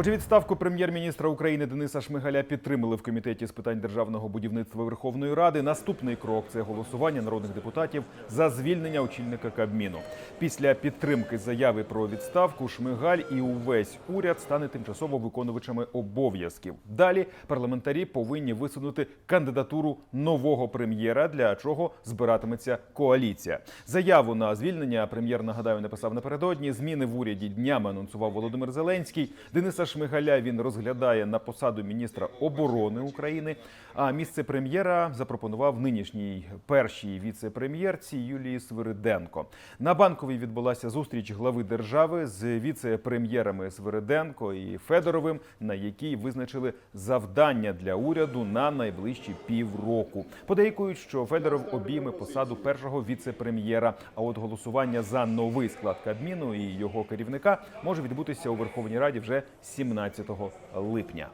Отже, відставку прем'єр-міністра України Дениса Шмигаля підтримали в комітеті з питань державного будівництва Верховної Ради. Наступний крок це голосування народних депутатів за звільнення очільника Кабміну. Після підтримки заяви про відставку Шмигаль і увесь уряд стане тимчасово виконувачами обов'язків. Далі парламентарі повинні висунути кандидатуру нового прем'єра, для чого збиратиметься коаліція. Заяву на звільнення прем'єр нагадаю написав напередодні. Зміни в уряді днями анонсував Володимир Зеленський. Дениса Шмигаля він розглядає на посаду міністра оборони України. А місце прем'єра запропонував нинішній першій віце-прем'єрці Юлії Свириденко. На банковій відбулася зустріч глави держави з віце-прем'єрами Свириденко і Федоровим, на якій визначили завдання для уряду на найближчі півроку. Подейкують, що Федоров обійме посаду першого віце-прем'єра. А от голосування за новий склад Кабміну і його керівника може відбутися у Верховній Раді вже 17 липня.